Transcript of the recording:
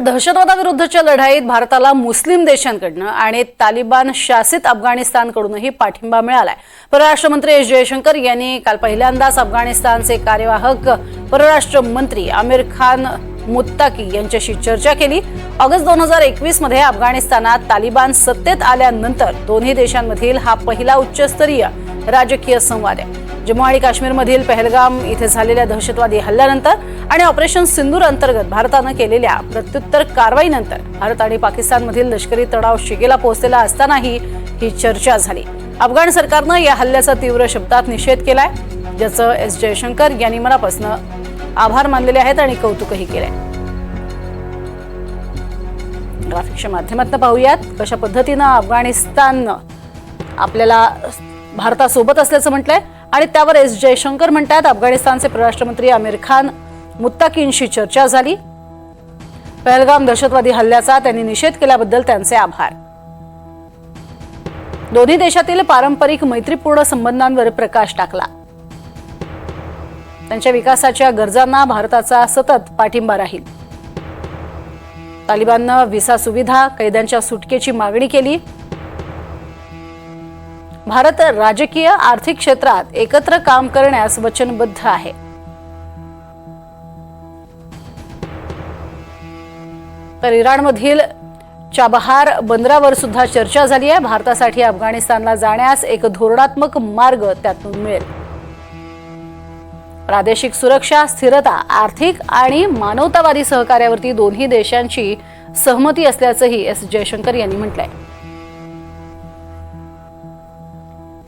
दहशतवादाविरुद्धच्या लढाईत भारताला मुस्लिम देशांकडनं आणि तालिबान शासित अफगाणिस्तानकडूनही पाठिंबा मिळालाय. परराष्ट्र मंत्री एस जयशंकर यांनी काल पहिल्यांदाच अफगाणिस्तानचे कार्यवाहक परराष्ट्र मंत्री आमिर खान मुत्ताकी यांच्याशी चर्चा केली. ऑगस्ट दोन हजार एकवीसमध्ये अफगाणिस्तानात तालिबान सत्तेत आल्यानंतर दोन्ही देशांमधील हा पहिला उच्चस्तरीय राजकीय संवाद आहे. जम्मू आणि काश्मीरमधील पहलगाम इथे झालेल्या दहशतवादी हल्ल्यानंतर आणि ऑपरेशन सिंदूर अंतर्गत भारतानं केलेल्या प्रत्युत्तर कारवाईनंतर भारत आणि पाकिस्तानमधील लष्करी तणाव शिगेला पोहोचलेला असतानाही ही चर्चा झाली. अफगाण सरकारनं या हल्ल्याचा तीव्र शब्दात निषेध केलाय ज्याचं एस जयशंकर यांनी मनापासून आभार मानलेले आहेत आणि कौतुकही केलंय. ग्राफिक्सच्या माध्यमातून पाहूयात कशा पद्धतीनं अफगाणिस्ताननं आपल्याला भारतासोबत असल्याचं म्हटलंय. आणि त्यावर एस जयशंकर म्हणतात अफगाणिस्तानचे परराष्ट्रमंत्री आमिर खान मुत्ताकींशी चर्चा झाली. पहलगाम दहशतवादी हल्ल्याचा त्यांनी निषेध केल्याबद्दल त्यांचे आभार. दोन्ही देशातील पारंपरिक मैत्रीपूर्ण संबंधांवर प्रकाश टाकला. त्यांच्या विकासाच्या गरजांना भारताचा सतत पाठिंबा राहील. तालिबाननं व्हिसा सुविधा कैद्यांच्या सुटकेची मागणी केली. भारत राजकीय आर्थिक क्षेत्रात एकत्र काम करण्यास वचनबद्ध आहे. तर इराणमधील चाबहार बंदरावर सुद्धा चर्चा झाली आहे. भारतासाठी अफगाणिस्तानला जाण्यास एक धोरणात्मक मार्ग त्यातून मिळेल. प्रादेशिक सुरक्षा स्थिरता आर्थिक आणि मानवतावादी सहकार्यावरती दोन्ही देशांची सहमती असल्याचंही एस जयशंकर यांनी म्हटलंय.